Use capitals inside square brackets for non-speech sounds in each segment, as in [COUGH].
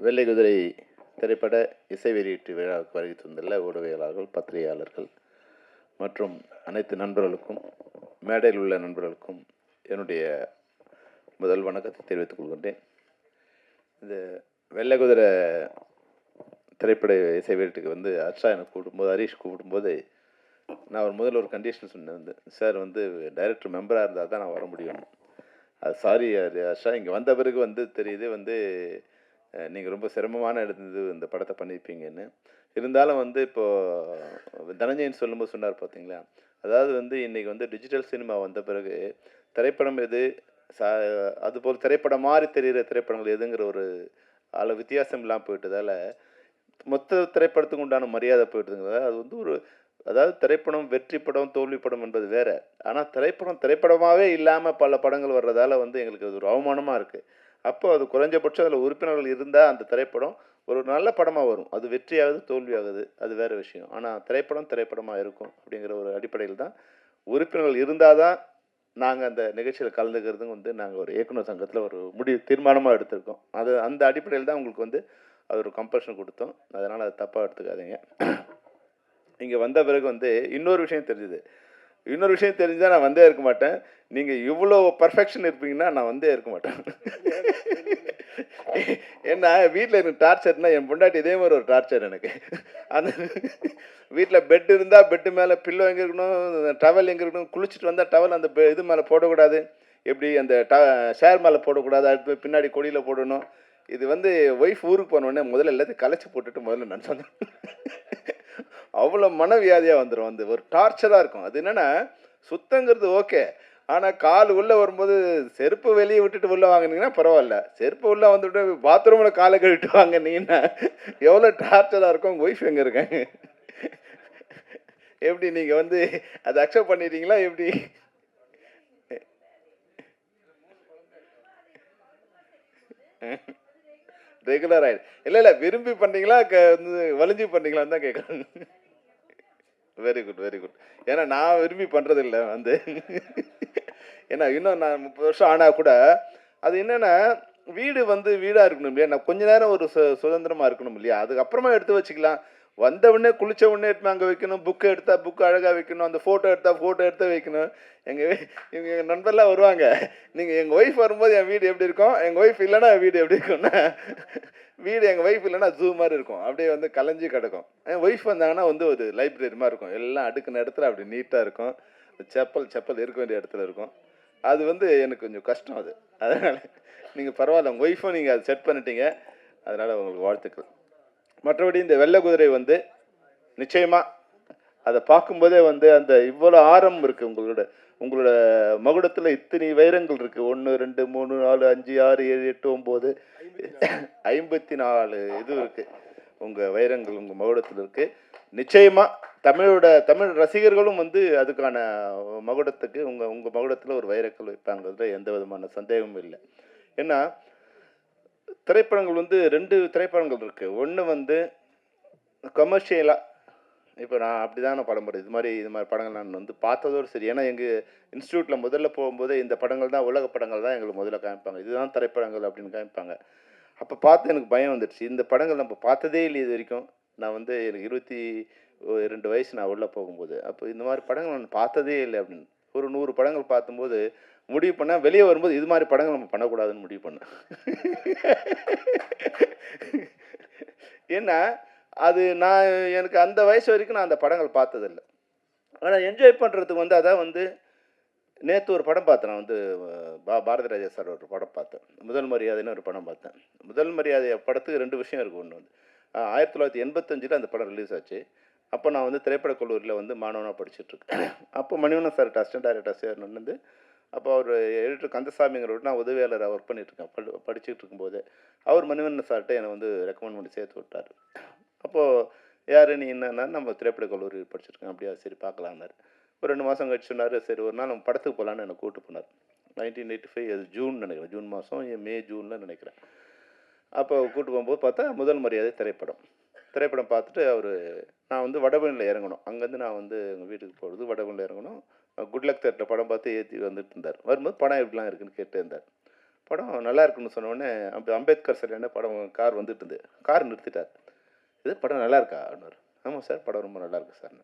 வெள்ளை குதிரை திரைப்பட இசை வெளியீட்டு விழாவுக்கு வருகை தந்துள்ள ஊடகவியலாளர்கள் பத்திரிகையாளர்கள் மற்றும் அனைத்து நண்பர்களுக்கும் மேடையில் உள்ள நண்பர்களுக்கும் என்னுடைய முதல் வணக்கத்தை தெரிவித்துக் கொள்கின்றேன். இந்த வெள்ளை குதிரை திரைப்பட இசை வெளியீட்டுக்கு வந்து ஹர்ஷா எனக்கு கூப்பிடும்போது ஹரீஷ் கூப்பிடும்போது நான் ஒரு முதல்ல ஒரு கண்டிஷன் சொன்னேன். வந்து சார் வந்து டைரக்டர் மெம்பராக இருந்தால் தான் நான் வர முடியும். அது சாரி ஹர்ஷா இங்கே வந்த பிறகு வந்து தெரியுது வந்து நீங்கள் ரொம்ப சிரமமான இருந்தது இந்த படத்தை பண்ணியிருப்பீங்கன்னு இருந்தாலும் வந்து இப்போது தனஞ்சயன் சொல்லும்போது சொன்னார் பார்த்தீங்களா அதாவது வந்து இன்றைக்கி வந்து டிஜிட்டல் சினிமா வந்த பிறகு திரைப்படம் எது சா அதுபோல் திரைப்படம் மாதிரி தெரிகிற திரைப்படங்கள் எதுங்கிற ஒரு அதில் வித்தியாசம் இல்லாமல் போயிட்டதால மொத்த திரைப்படத்துக்கு உண்டான மரியாதை போயிட்டுதுங்கிறதால அது வந்து ஒரு அதாவது திரைப்படம் வெற்றி படம் தோல்வி படம் என்பது வேறு. ஆனால் திரைப்படம் திரைப்படமாகவே இல்லாமல் பல படங்கள் வர்றதால வந்து எங்களுக்கு அது ஒரு அவமானமாக இருக்குது அப்போ அது குறைஞ்சபட்சம் அதில் உறுப்பினர்கள் இருந்தால் அந்த திரைப்படம் ஒரு நல்ல படமாக வரும். அது வெற்றியாகுது தோல்வியாகுது அது வேறு விஷயம். ஆனால் திரைப்படம் திரைப்படமாக இருக்கும் அப்படிங்கிற ஒரு அடிப்படையில் தான் உறுப்பினர்கள் இருந்தால் தான் நாங்கள் அந்த நிகழ்ச்சியில் கலந்துக்கிறதும் வந்து நாங்கள் ஒரு இயக்குனர் சங்கத்தில் ஒரு முடிவு தீர்மானமாக எடுத்திருக்கோம். அது அந்த அடிப்படையில் தான் உங்களுக்கு வந்து அது ஒரு கம்பல்ஷன் கொடுத்தோம். அதனால் அதை தப்பாக எடுத்துக்காதீங்க. இங்கே வந்த பிறகு வந்து இன்னொரு விஷயம் தெரிஞ்சுது. இன்னொரு விஷயம் தெரிஞ்சால் நான் வந்தே இருக்க மாட்டேன். நீங்கள் இவ்வளோ பர்ஃபெக்ஷன் இருப்பீங்கன்னா நான் வந்தே இருக்க மாட்டேன். ஏன்னா வீட்டில் எனக்கு டார்ச்சர்னா என் பொண்டாட்டி இதே மாதிரி ஒரு டார்ச்சர் எனக்கு. அந்த வீட்டில் பெட் இருந்தால் பெட்டு மேலே பில்லோ எங்கே இருக்கணும் டவல் எங்கே இருக்கணும் குளிச்சுட்டு வந்தால் டவல் அந்த இது மேலே போடக்கூடாது. எப்படி அந்த ட ஷேர் மேலே போடக்கூடாது அடுத்து பின்னாடி கொடியில் போடணும். இது வந்து ஒய்ஃப் ஊருக்கு போனோடனே முதல்ல எல்லாத்தையும் கலைச்சி போட்டுட்டு முதல்ல நான் சொன்னேன். அவ்வளோ மனவியாதியாக வந்துடும் வந்து ஒரு டார்ச்சராக இருக்கும். அது என்னென்னா சுத்தங்கிறது ஓகே ஆனால் கால் உள்ளே வரும்போது செருப்பு வெளியே விட்டுட்டு உள்ளே வாங்கினீங்கன்னா பரவாயில்ல. செருப்பு உள்ளே வந்துட்டு பாத்ரூமில் காலை கழுவிட்டு வாங்கினீங்கன்னா எவ்வளோ டார்ச்சராக இருக்கும். ஒய்ஃப் எங்கே இருக்காங்க? எப்படி நீங்கள் வந்து அதை அக்செப்ட் பண்ணிட்டீங்களா? எப்படி? ரெகுலர் ஆகிடு இல்லை இல்லை விரும்பி பண்ணுறீங்களா க வந்து வலிஞ்சு பண்ணுறீங்களான்னு தான் கேட்குறேன் வெரி குட் வெரி குட் ஏன்னா நான் விரும்பி பண்ணுறதில்ல வந்து. ஏன்னா இன்னும் நான் முப்பது வருஷம் ஆனால் கூட அது என்னென்னா வீடு வந்து வீடாக இருக்கணும் இல்லையா? நான் கொஞ்ச நேரம் ஒரு சு சுதந்திரமாக இருக்கணும் இல்லையா? அதுக்கப்புறமா எடுத்து வச்சுக்கலாம். வந்த உடனே குளிச்ச உடனே எடுத்து அங்கே வைக்கணும். புக்கு எடுத்தால் புக்கு அழகாக வைக்கணும். அந்த ஃபோட்டோ எடுத்தால் ஃபோட்டோ எடுத்து வைக்கணும். எங்கள் எங்கள் எங்கள் நண்பர்லாம் வருவாங்க. நீங்கள் எங்கள் ஒய்ஃப் வரும்போது என் வீடு எப்படி இருக்கும்? எங்கள் ஒய்ஃப் இல்லைன்னா என் வீடு எப்படி இருக்கும்னா. வீடு எங்கள் ஒய்ஃப் இல்லைன்னா ஜூ மாதிரி இருக்கும். அப்படியே வந்து கலைஞ்சு கிடக்கும். என் ஒய்ஃப் வந்தாங்கன்னா வந்து ஒரு லைப்ரரி மாதிரி இருக்கும். எல்லாம் அடுக்குன இடத்துல அப்படி நீட்டாக இருக்கும். செப்பல் செப்பல் இருக்க வேண்டிய இடத்துல இருக்கும். அது வந்து எனக்கு கொஞ்சம் கஷ்டம் அது. அதனால் நீங்கள் பரவாயில்ல உங்கள் ஒய்ஃபும் நீங்கள் அதை செட் பண்ணிட்டீங்க. அதனால் உங்களுக்கு வாழ்த்துக்கள். மற்றபடி இந்த வெள்ளை குதிரை வந்து நிச்சயமாக அதை பார்க்கும்போதே வந்து அந்த இவ்வளோ ஆரம் இருக்குது உங்களோட உங்களோட மகுடத்தில் இத்தனை வைரங்கள் இருக்குது ஒன்று ரெண்டு மூணு நாலு அஞ்சு ஆறு ஏழு எட்டு ஒம்பது ஐம்பத்தி நாலு இது இருக்குது உங்கள் வைரங்கள் உங்கள் மகுடத்தில் இருக்குது நிச்சயமாக தமிழோட தமிழ் ரசிகர்களும் வந்து அதுக்கான மகுடத்துக்கு உங்கள் உங்கள் மகுடத்தில் ஒரு வைரக்கல் வைப்பாங்கிறதுல எந்த விதமான சந்தேகமும் இல்லை. ஏன்னா திரைப்படங்கள் வந்து ரெண்டு திரைப்படங்கள் இருக்குது ஒன்று வந்து கமர்ஷியலாக இப்போ நான் அப்படி தான் நான் படம் போடுறேன் இது மாதிரி இது மாதிரி படங்கள் நான் வந்து பார்த்ததோடு சரி. ஏன்னா எங்கள் இன்ஸ்டியூட்டில் முதல்ல போகும்போது இந்த படங்கள் தான் உலக படங்கள் தான் எங்களுக்கு முதல்ல காமிப்பாங்க. இதுதான் திரைப்படங்கள் அப்படின்னு காமிப்பாங்க. அப்போ பார்த்து எனக்கு பயம் வந்துடுச்சு. இந்த படங்கள் நம்ம பார்த்ததே இல்லை இது வரைக்கும். நான் வந்து எனக்கு இருபத்தி ரெண்டு வயசு நான் உள்ளே போகும்போது. அப்போ இந்த மாதிரி படங்கள் நான் பார்த்ததே இல்லை அப்படின்னு. ஒரு நூறு படங்கள் பார்த்தும்போது முடிவு பண்ணால் வெளியே வரும்போது இது மாதிரி படங்கள் நம்ம பண்ணக்கூடாதுன்னு முடிவு பண்ணேன். ஏன்னா அது நான் எனக்கு அந்த வயசு வரைக்கும் நான் அந்த படங்கள் பார்த்ததில்ல. ஆனால் என்ஜாய் பண்ணுறதுக்கு வந்து அதான் வந்து நேற்று ஒரு படம் பார்த்தேன். நான் வந்து பா பாரதி ராஜா சார் ஒரு படம் பார்த்தேன். முதல் மரியாதைன்னு ஒரு படம் பார்த்தேன். முதல் மரியாதை படத்துக்கு ரெண்டு விஷயம் இருக்குது ஒன்று வந்து ஆயிரத்தி தொள்ளாயிரத்தி எண்பத்தஞ்சில் அந்த படம் ரிலீஸ் ஆச்சு. அப்போ நான் வந்து திரைப்படக் கல்லூரியில் வந்து மாணவனாக படிச்சுட்ருக்கேன் அப்போ Manivannan sir assistant director sir வந்து அப்போ அவர் எடிட்டர் கந்தசாமிங்கிறவர் நான் உதவியாளராக ஒர்க் பண்ணிகிட்ருக்கேன் படி படிச்சுட்டு இருக்கும்போது அவர் மணிவண்ணன் சார்கிட்ட என்னை வந்து ரெக்கமெண்ட் பண்ணி சேர்த்து விட்டார். அப்போது யார் நீ என்னன்னா நம்ம திரைப்பட கல்லூரி படிச்சிருக்கேன். அப்படியா? சரி பார்க்கலான்னாரு. ஒரு ரெண்டு மாதம் கழிச்சு சொன்னார் சரி ஒரு நாள் நம்ம படத்துக்கு போகலான்னு என்னை கூட்டு போனார். நைன்டீன் எயிட்டி ஃபைவ் அது ஜூன் நினைக்கிறேன். ஜூன் மாதம் மே ஜூனில் நினைக்கிறேன். அப்போ கூட்டு போகும்போது பார்த்தா முதல் மரியாதை திரைப்படம். திரைப்படம் பார்த்துட்டு அவர் நான் வந்து வடபழனியில் இறங்கணும். அங்கேருந்து நான் வந்து எங்கள் வீட்டுக்கு போகிறது வடபழனியில் இறங்கணும். குட்லக் தேட்டர் படம் பார்த்து ஏற்றி வந்துட்டு இருந்தார். வரும்போது படம் எப்படிலாம் இருக்குன்னு கேட்டு இருந்தார். படம் நல்லா இருக்குன்னு சொன்னோடனே அம்பேத்கர் சரியான படம் கார் வந்துட்டு இருந்து கார் நிறுத்திட்டார். இது படம் நல்லா இருக்கா அப்படின்னாரு ஆமாம் சார் படம் ரொம்ப நல்லா இருக்கு சார்.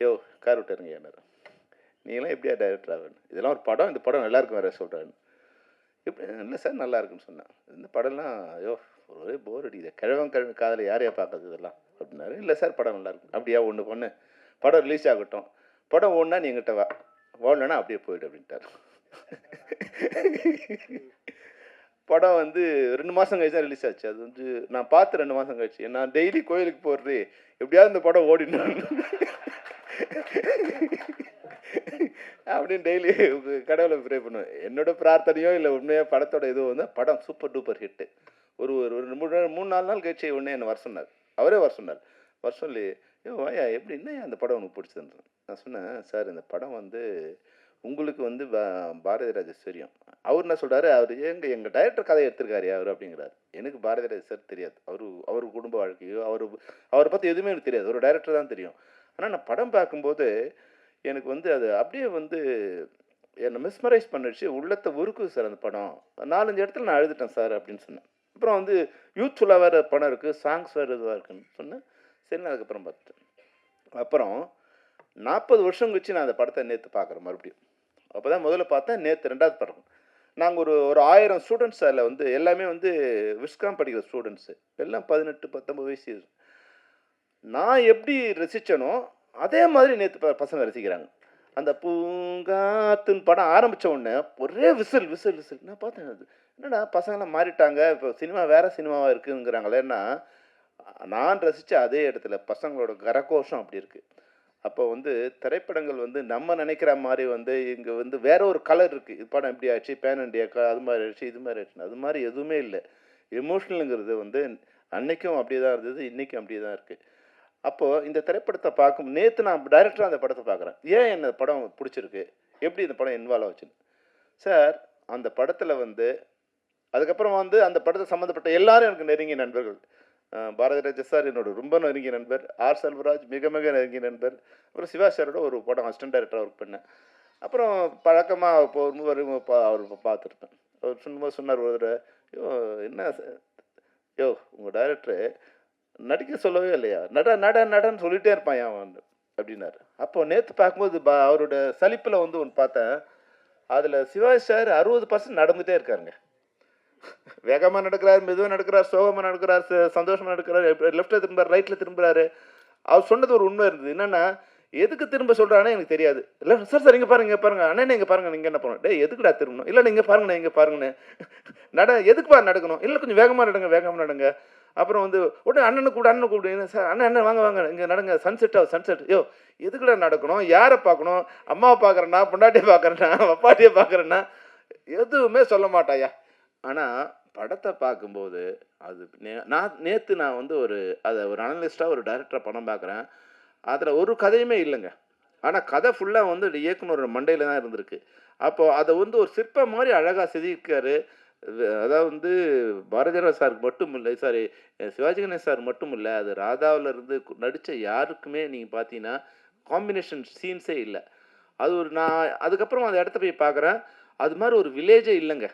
யோ கார் விட்டுருங்க என்னார் நீங்களாம் எப்படியா டைரக்டர் ஆகணும் இதெல்லாம் ஒரு படம் இந்த படம் நல்லா இருக்கும் வேறு சொல்கிறாரு எப்படி இல்லை சார் நல்லா இருக்குன்னு சொன்னேன். இந்த படம்லாம் ஐயோ ஒரே போர் அடிக்குது கிழவன் கிழமை காதில் யாரையா பார்க்கறது இதெல்லாம்? அப்படின்னாரு. இல்லை சார் படம் நல்லா இருக்கும் அப்படியா ஒன்று பொண்ணு படம் ரிலீஸ் ஆகட்டும். படம் ஒன்றா நீ எங்கிட்ட வா. ஓடலன்னா அப்படியே போயிடு அப்படின்ட்டார். படம் வந்து ரெண்டு மாதம் கழிச்சு தான் ரிலீஸ் ஆச்சு. அது வந்து நான் பார்த்து ரெண்டு மாதம் கழிச்சு. நான் டெய்லி கோயிலுக்கு போடுறது எப்படியாவது இந்த படம் ஓடிடணும். அப்படின்னு டெய்லி கடவுளை ப்ரே பண்ணுவேன். என்னோட பிரார்த்தனையோ இல்லை உண்மையாக படத்தோட இதுவும் வந்து படம் சூப்பர் டூப்பர் ஹிட்டு ஒரு ஒரு ஒரு மூணு நாள் மூணு நாலு நாள் கழிச்சு உடனே என்னை வர சொன்னார். அவரே வர சொன்னார். வர சொல்லி ஏ வாயா எப்படி என்ன அந்த படம் உனக்கு பிடிச்சதுன்னு? நான் சொன்னேன் சார் இந்த படம் வந்து உங்களுக்கு வந்து பாரதி ராஜா தெரியும் அவர் என்ன சொல்கிறாரு அவர் எங்கள் எங்கள் டைரக்டர் கதை எடுத்திருக்காரு அவர் அப்படிங்கிறார். எனக்கு பாரதி ராஜா சார் தெரியாது. அவரு அவர் குடும்ப வாழ்க்கையோ அவர் அவரை பற்றி எதுவுமே எனக்கு தெரியாது. ஒரு டைரக்டர் தான் தெரியும். ஆனால் நான் படம் பார்க்கும்போது எனக்கு வந்து அது அப்படியே வந்து என்னை மிஸ்மரைஸ் பண்ணிடுச்சு உள்ளத்தை உருக்குது சார் அந்த படம். நாலஞ்சு இடத்துல நான் அழுதுட்டேன் சார் அப்படின்னு சொன்னேன். அப்புறம் வந்து யூத்ஃபுல்லாக வேறு படம் இருக்குது சாங்ஸ் வேறு இதுவாக இருக்குன்னு சொன்னேன். சரி நான் அதுக்கப்புறம் பார்த்துட்டேன். அப்புறம் நாற்பது வருஷம் கழிச்சு நான் அந்த படத்தை நேற்று பார்க்குறேன் மறுபடியும். அப்போ தான் முதல்ல பார்த்தேன் நேற்று ரெண்டாவது படம். நாங்கள் ஒரு ஒரு ஆயிரம் ஸ்டூடெண்ட்ஸ் அதில் வந்து எல்லாமே வந்து விஸ்காம் படிக்கிற ஸ்டூடெண்ட்ஸு எல்லாம் பதினெட்டு பத்தொம்பது வயசு. நான் எப்படி ரசித்தனோ அதே மாதிரி நேற்று பசங்க ரசிக்கிறாங்க. அந்த பூங்காத்துன்னு படம் ஆரம்பித்த உடனே ஒரே விசில் விசில் விசில். நான் பார்த்தேன் அது. என்னடா பசங்களாம் மாறிட்டாங்க. இப்போ சினிமா வேறு சினிமாவாக இருக்குங்கிறாங்களேன்னா நான் ரசித்த அதே இடத்துல பசங்களோட கரகோஷம் அப்படி இருக்குது அப்போ வந்து திரைப்படங்கள் வந்து நம்ம நினைக்கிற மாதிரி வந்து இங்கே வந்து வேற ஒரு கலர் இருக்குது இது படம் இப்படி ஆச்சு பேன் இண்டியா அது மாதிரி ஆயிடுச்சு இது மாதிரி ஆயிடுச்சு அது மாதிரி எதுவுமே இல்லை. எமோஷ்னலுங்கிறது வந்து அன்னைக்கும் அப்படியே தான் இருந்தது இன்றைக்கும் அப்படியே தான் இருக்குது அப்போது இந்த திரைப்படத்தை பார்க்கும் நேற்று நான் டைரக்டராக அந்த படத்தை பார்க்குறேன். ஏன் என்ன படம் பிடிச்சிருக்கு? எப்படி இந்த படம் இன்வால்வ் ஆச்சுன்னு? சார் அந்த படத்தில் வந்து அதுக்கப்புறம் வந்து அந்த படத்தை சம்மந்தப்பட்ட எல்லாரும் எனக்கு நெருங்கிய நண்பர்கள். பாரதி ராஜா சார் என்னோட ரொம்ப நெருங்கிய நண்பர். ஆர். செல்வராஜ் மிக மிக நெருங்கிய நண்பர். அப்புறம் சிவா சாரோட ஒரு படம் அசிஸ்டன்ட் டைரக்டராக ஒர்க் பண்ணேன். அப்புறம் பழக்கமாக இப்போ வரும் அவர் பார்த்துருப்பேன். அவர் சொன்னபோது சொன்னார் ஒரு யோ என்ன யோ உங்கள் டைரக்டரு நடிக்க சொல்லவே இல்லையா? நட நட நடன்னு சொல்லிகிட்டே இருப்பான் அவன் வந்து? அப்படின்னாரு. அப்போ நேற்று பார்க்கும்போது பா அவரோட சலிப்பில் வந்து ஒன்று பார்த்தேன். அதில் சிவாஜி சார் அறுபது பர்சன்ட் நடந்துகிட்டே இருக்காருங்க. வேகமாக நடக்கிறார் மெதுவாக நடக்கிறார் சோகமாக நடக்கிறார் ச- நடக்கிறார் லெஃப்ட்டில் திரும்புறாரு ரைட்டில் திரும்புறாரு. அவர் சொன்னது ஒரு உண்மை இருந்தது. என்னென்னா எதுக்கு திரும்ப சொல்கிறானே எனக்கு தெரியாது. இல்லை சார் சார் இங்கே பாருங்க இங்கே பாருங்க. அண்ணன் இங்கே பாருங்க நீங்கள் என்ன பண்ணணும்? டேய் எதுக்குடா திரும்பணும்? இல்லை நீங்கள் பாருங்கண்ணே இங்கே பாருங்கண்ணே. நட எதுக்குப்பா நடக்கணும்? இல்லை கொஞ்சம் வேகமாக நடங்க வேகமாக நடங்க. அப்புறம் வந்து உடனே அண்ணனை கூட அண்ணனை கூப்பிடுங்க சார் அண்ணன் அண்ணன் வாங்க வாங்க இங்கே நடங்க. சன்செட் ஆகும் சன்செட் யோ எதுக்குடா நடக்கணும்? யாரை பார்க்கணும்? அம்மாவை பார்க்குறேன்னா பொண்டாட்டியை பார்க்குறேன்னா அப்பாட்டியை பார்க்குறேன்னா எதுவுமே சொல்ல மாட்டாயா ஆனால் படத்தை பார்க்கும்போது அது நே- நான் நேற்று நான் வந்து ஒரு அதை ஒரு அனலிஸ்ட்டாக ஒரு டைரக்டரை படம் பார்க்குறேன். அதில் ஒரு கதையுமே இல்லைங்க. ஆனால் கதை ஃபுல்லாக வந்து இயக்குனர் இயக்குனரோட மண்டையில் தான் இருந்திருக்கு. அப்போது அதை வந்து ஒரு சிற்பம் மாதிரி அழகாக செதுக்கியிருக்காரு. அதாவது வந்து பாரதிராஜா சாருக்கு மட்டும் இல்லை சாரி சிவாஜி கணேஷ் சார் மட்டும் இல்லை அது ராதாவில் இருந்து நடித்த யாருக்குமே நீங்கள் பார்த்தீங்கன்னா காம்பினேஷன் சீன்ஸே இல்லை. அது ஒரு நான் அதுக்கப்புறம் அந்த இடத்த போய் பார்க்குறேன். அது மாதிரி ஒரு வில்லேஜே இல்லைங்க.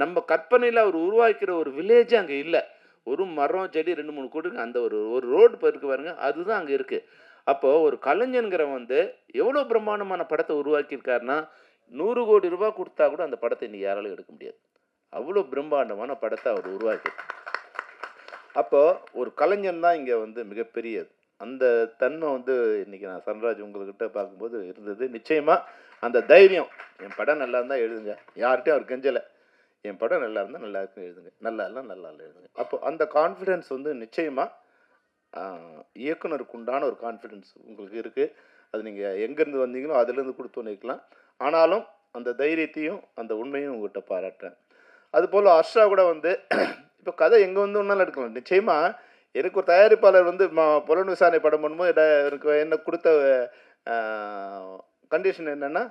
நம்ம கற்பனையில் அவர் உருவாக்கிற ஒரு வில்லேஜே அங்கே இல்லை. ஒரு மரம் செடி ரெண்டு மூணு கூடுங்க அந்த ஒரு ஒரு ரோடு இருக்கு பாருங்க. அதுதான் அங்கே இருக்குது அப்போது ஒரு கலைஞன்கிற வந்து எவ்வளோ பிரம்மாண்டமான படத்தை உருவாக்கியிருக்காருன்னா நூறு கோடி ரூபாய் கொடுத்தா கூட அந்த படத்தை இன்றைக்கி யாராலும் எடுக்க முடியாது. அவ்வளோ பிரம்மாண்டமான படத்தை அவர் உருவாக்கி அப்போது ஒரு கலைஞன் தான் இங்கே வந்து மிகப்பெரியது. அந்த தன்மை வந்து இன்னைக்கு நான் சன்ராஜ் உங்கள்கிட்ட பார்க்கும்போது இருந்தது. நிச்சயமாக அந்த தைரியம் என் படம் நல்லா இருந்தால் எழுதுங்க. யார்கிட்டையும் அவர் கெஞ்சலை. என் படம் நல்லா இருந்தால் நல்லா இருக்குன்னு எழுதுங்க. நல்லா இல்லை நல்லா இல்லை எழுதுங்க. அப்போ அந்த கான்ஃபிடென்ஸ் வந்து நிச்சயமாக இயக்குனருக்கு உண்டான ஒரு கான்ஃபிடென்ஸ் உங்களுக்கு இருக்குது அது நீங்கள் எங்கேருந்து வந்தீங்களோ அதுலேருந்து கொடுத்து நிற்கலாம் ஆனாலும் அந்த தைரியத்தையும் அந்த உண்மையும் உங்கள்கிட்ட பாராட்டுறேன். அதுபோல் ஹர்ஷா கூட வந்து இப்போ கதை எங்கே வந்து ஒன்றாலும் எடுக்கலாம். நிச்சயமாக எனக்கு ஒரு தயாரிப்பாளர் வந்து புலன் விசாரணை படம் பண்ணும்போது எனக்கு என்ன கொடுத்த கண்டிஷன் என்னென்னா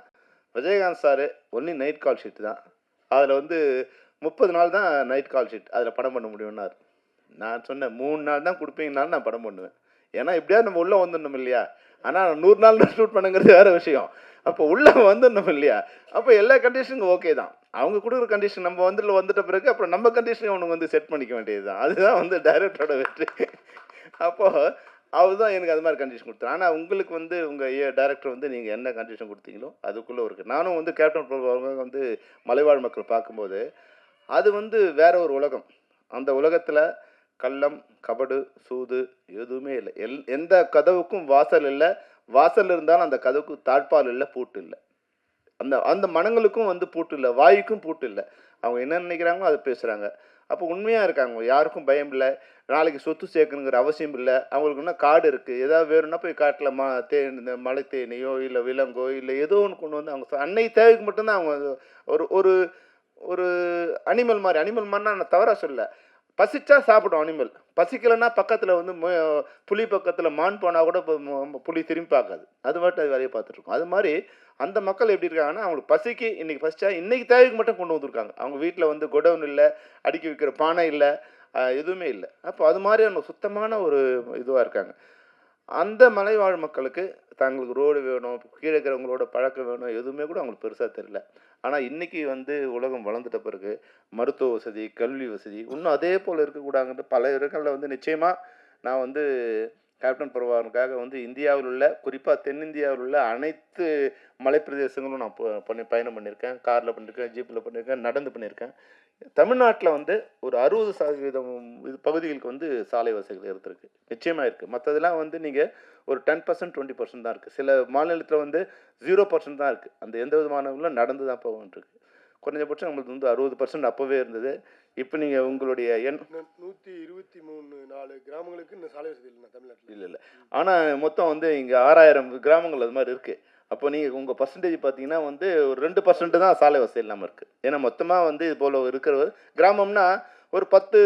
Vijayakanth sir only night call sheet தான். அதில் வந்து முப்பது நாள் தான் நைட் கால் ஷீட் அதில் படம் பண்ண முடியும்னார். நான் சொன்னேன் மூணு நாள் தான் கொடுப்பீங்கனாலும் நான் படம் பண்ணுவேன். ஏன்னா இப்படியா நம்ம உள்ளே வந்துடணும் இல்லையா? ஆனால் நூறு நாள் ஷூட் பண்ணுங்கிறது வேறு விஷயம். அப்போ உள்ளே வந்துடணும் இல்லையா? அப்போ எல்லா கண்டிஷனுக்கும் ஓகே தான். அவங்க கொடுக்குற கண்டிஷன் நம்ம வந்துட்டு வந்துட்ட பிறகு அப்புறம் நம்ம கண்டிஷனை அவனுக்கு வந்து செட் பண்ணிக்க வேண்டியது தான் அதுதான் வந்து டைரக்டரோட வெற்றி. அப்போது அவர் தான் எனக்கு அது மாதிரி கண்டிஷன் கொடுத்தாரு. ஆனால் உங்களுக்கு வந்து உங்கள் ஏ டேரக்டர் வந்து நீங்கள் என்ன கண்டிஷன் கொடுத்தீங்களோ அதுக்குள்ளே இருக்குது நானும் வந்து கேப்டன் பிரபு அவங்க வந்து மலைவாழ் மக்கள் பார்க்கும்போது அது வந்து வேற ஒரு உலகம். அந்த உலகத்தில் கள்ளம் கபடு சூது எதுவுமே இல்லை. எல் எந்த கதவுக்கும் வாசல் இல்லை. வாசல் இருந்தாலும் அந்த கதவுக்கு தாழ்பால் இல்லை பூட்டு இல்லை. அந்த அந்த மனங்களுக்கும் வந்து பூட்டு இல்லை. வாய்க்கும் பூட்டு இல்லை. அவங்க என்ன நினைக்கிறாங்களோ அதை பேசுகிறாங்க அப்போ உண்மையாக இருக்காங்க. யாருக்கும் பயம் இல்லை. நாளைக்கு சொத்து சேர்க்கணுங்கிற அவசியம் இல்லை. அவங்களுக்கு இன்னும் காடு இருக்குது ஏதாவது வேணும்னா போய் காட்டில் மா தேன் இந்த மலை தேனியோ இல்லை விலங்கோ இல்லை ஏதோ ஒன்று கொண்டு வந்து அவங்க அன்னை தேவைக்கு மட்டும்தான் அவங்க ஒரு ஒரு ஒரு அனிமல் மாதிரி அனிமல் மாதிரினா நான் தவறாக சொல்ல பசிச்சா சாப்பிடும் அனிமல் பசிக்கலைன்னா பக்கத்தில் வந்து மு- புலி பக்கத்தில் மான் போனால் கூட இப்போ புலி திரும்பி பார்க்காது அது மட்டும் அது வேலையை பார்த்துட்ருக்கும். அது மாதிரி அந்த மக்கள் எப்படி இருக்காங்கன்னா அவங்களுக்கு பசிக்கு இன்னைக்கு ஃபஸ்ட்டாக இன்றைக்கி தேவைக்கு மட்டும் கொண்டு வந்திருக்காங்க. அவங்க வீட்டில் வந்து குடவுன் இல்லை அடுக்கி வைக்கிற பானை இல்லை எதுவுமே இல்லை. அப்போ அது மாதிரி அவங்க சுத்தமான ஒரு இதுவாக இருக்காங்க. அந்த மலைவாழ் மக்களுக்கு தங்களுக்கு ரோடு வேணும் கீழே இருக்கிறவங்களோட பழக்கம் வேணும் எதுவுமே கூட அவங்களுக்கு பெருசாக தெரியல. ஆனால் இன்றைக்கி வந்து உலகம் வளர்ந்துட்ட பிறகு மருத்துவ வசதி கல்வி வசதி இன்னும் அதே போல் இருக்கக்கூடாதுன்ற பல இடங்களில் வந்து நிச்சயமாக நான் வந்து கேப்டன் பரவானுக்காக வந்து இந்தியாவில் உள்ள குறிப்பாக தென்னிந்தியாவில் உள்ள அனைத்து மலைப்பிரதேசங்களும் நான் பண்ணி பயணம் பண்ணியிருக்கேன். காரில் பண்ணியிருக்கேன் ஜீப்பில் பண்ணியிருக்கேன் நடந்து பண்ணியிருக்கேன். தமிழ்நாட்டில் வந்து ஒரு அறுபது சதவீதம் இது பகுதிகளுக்கு வந்து சாலை வசதிகள் இருந்திருக்கு. நிச்சயமாக இருக்குது மற்றதெல்லாம் வந்து நீங்கள் ஒரு டென் பர்சன்ட் டுவெண்ட்டி பர்சன்ட் தான் இருக்குது சில மாநிலத்தில் வந்து ஜீரோ பர்சன்ட் தான் இருக்குது அந்த எந்த விதமானவங்களும் நடந்து தான் போகின்றிருக்கு குறைஞ்சபட்சம் நம்மளுக்கு வந்து அறுபது பர்சன்ட் அப்போவே இருந்தது. இப்போ நீங்கள் உங்களுடைய எண் நூற்றி இருபத்தி மூணு நாலு கிராமங்களுக்கு இந்த சாலை வசதி இல்லைண்ணா தமிழ்நாட்டில். இல்லை இல்லை. ஆனால் மொத்தம் வந்து இங்கே ஆறாயிரம் கிராமங்கள் அது மாதிரி இருக்குது அப்போ நீங்கள் உங்கள் பர்சன்டேஜ் பார்த்தீங்கன்னா வந்து ஒரு ரெண்டு பர்சன்ட் தான் சாலை வசதி இல்லாமல் இருக்குது ஏன்னா மொத்தமாக வந்து இது போல் இருக்கிற கிராமம்னா ஒரு பத்து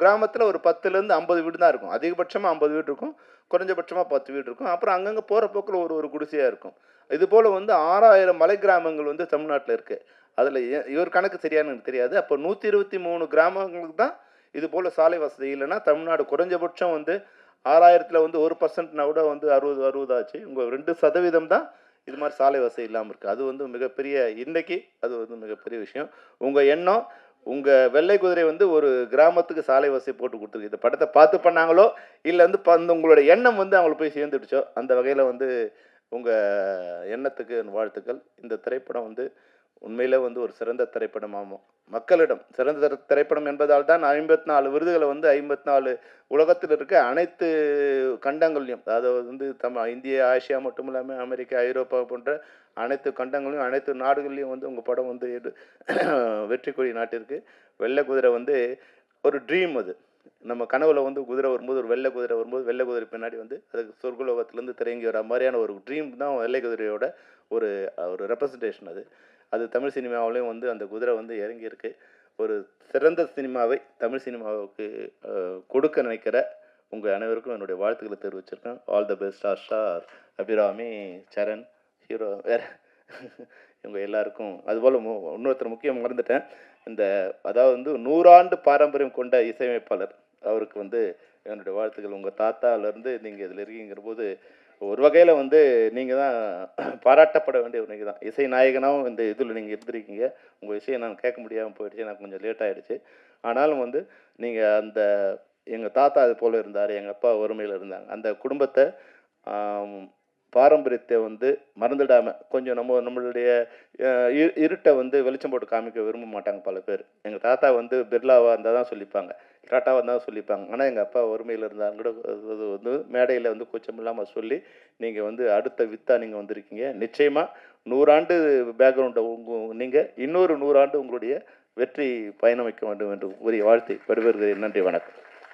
கிராமத்தில் ஒரு பத்துலேருந்து ஐம்பது வீடு தான் இருக்கும். அதிகபட்சமாக ஐம்பது வீடு இருக்கும். குறைஞ்சபட்சமாக பத்து வீடு இருக்கும். அப்புறம் அங்கங்கே போகிற போக்கில் ஒரு ஒரு குடிசையாக இருக்கும். இது போல் வந்து ஆறாயிரம் மலை கிராமங்கள் வந்து தமிழ்நாட்டில் இருக்குது அதில் இவர் கணக்கு சரியானு எனக்கு தெரியாது. அப்போ நூற்றி இருபத்தி மூணு கிராமங்களுக்கு தான் இது போல் சாலை வசதி இல்லைன்னா தமிழ்நாடு குறைஞ்சபட்சம் வந்து ஆறாயிரத்தில் வந்து ஒரு பர்சன்ட்னா கூட வந்து அறுபது அறுபதாச்சு. உங்கள் ரெண்டு சதவீதம் தான் இது மாதிரி சாலை வசதி இல்லாமல் இருக்குது அது வந்து மிகப்பெரிய இன்றைக்கி அது வந்து மிகப்பெரிய விஷயம். உங்கள் எண்ணம் உங்கள் வெள்ளை குதிரை வந்து ஒரு கிராமத்துக்கு சாலை வசதி போட்டு கொடுத்துருக்கு. இந்த படத்தை பார்த்து பண்ணாங்களோ இல்லை வந்து ப- அந்த உங்களோட எண்ணம் வந்து அவங்களுக்கு போய் சேர்ந்துடுச்சோ அந்த வகையில் வந்து உங்கள் எண்ணத்துக்கு வாழ்த்துக்கள். இந்த திரைப்படம் வந்து உண்மையில் வந்து ஒரு சிறந்த திரைப்படமாகும். மக்களிடம் சிறந்த திரைப்படம் என்பதால் தான் ஐம்பத்தி நாலு விருதுகளை வந்து ஐம்பத்தி நாலு உலகத்தில் இருக்க அனைத்து கண்டங்கள்லையும் அதாவது வந்து தம் இந்திய ஆசியா மட்டும் இல்லாமல் அமெரிக்கா ஐரோப்பா போன்ற அனைத்து கண்டங்களையும் அனைத்து நாடுகள்லையும் வந்து உங்கள் படம் வந்து எடு- [CLEARS THROAT] வெற்றி கொடி நாட்டிற்கு. வெள்ளை குதிரை வந்து ஒரு ட்ரீம் அது. நம்ம கனவுல வந்து குதிரை வரும்போது ஒரு வெள்ளை குதிரை வரும்போது வெள்ளை குதிரை பின்னாடி வந்து அதுக்கு சொர்க்குலோகத்துலேருந்து திறங்கி வர மாதிரியான ஒரு ட்ரீம் தான் வெள்ளை குதிரையோட ஒரு ஒரு ரெப்ரசன்டேஷன் அது. அது தமிழ் சினிமாவிலையும் வந்து அந்த குதிரை வந்து இறங்கியிருக்கு. ஒரு சிறந்த சினிமாவை தமிழ் சினிமாவுக்கு கொடுக்க நினைக்கிற உங்கள் அனைவருக்கும் என்னுடைய வாழ்த்துக்களை தெரிவிச்சிருக்கேன். All the best our star Abhirami Saran hero வேற இவங்க எல்லாருக்கும். அதுபோல் மு இன்னொருத்தர் முக்கியம் மறந்துட்டேன். இந்த அதாவது வந்து நூறாண்டு பாரம்பரியம் கொண்ட இசையமைப்பாளர். அவருக்கு வந்து என்னுடைய வாழ்த்துக்கள். உங்கள் தாத்தாவிலேருந்து நீங்கள் இதில் இருக்கீங்கிற போது ஒரு வகையில் வந்து நீங்கள் தான் பாராட்டப்பட வேண்டிய ஒரு நீங்கள் தான் இசை நாயகனாகவும் இந்த இதில் நீங்கள் இருந்திருக்கீங்க. உங்கள் இசையை நான் கேட்க முடியாமல் போயிடுச்சு. எனக்கு கொஞ்சம் லேட் ஆகிடுச்சு ஆனாலும் வந்து நீங்கள் அந்த எங்கள் தாத்தா அது போல் இருந்தார் எங்கள் அப்பா வறுமையில் இருந்தாங்க. அந்த குடும்பத்தை பாரம்பரியத்தை வந்து மறந்துடாமல் கொஞ்சம் நம்ம நம்மளுடைய இரு- இருட்டை வந்து வெளிச்சம் போட்டு காமிக்க விரும்ப மாட்டாங்க பல பேர். எங்கள் தாத்தா வந்து பிர்லாவாக இருந்தால் தான் சொல்லிப்பாங்க. டாட்டாவாக இருந்தால் தான் சொல்லிப்பாங்க. ஆனால் எங்கள் அப்பா வறுமையில் இருந்தாங்க கூட அது வந்து மேடையில் வந்து கூச்சம் இல்லாமல் சொல்லி நீங்கள் வந்து அடுத்த வித்தா நீங்கள் வந்திருக்கீங்க. நிச்சயமாக நூறாண்டு பேக்ரவுண்டை உங்க நீங்கள் இன்னொரு நூறாண்டு உங்களுடைய வெற்றி பயணம் வைக்க வேண்டும் என்று உரிய வாழ்த்தை விடைபெறுகிறேன் நன்றி வணக்கம்.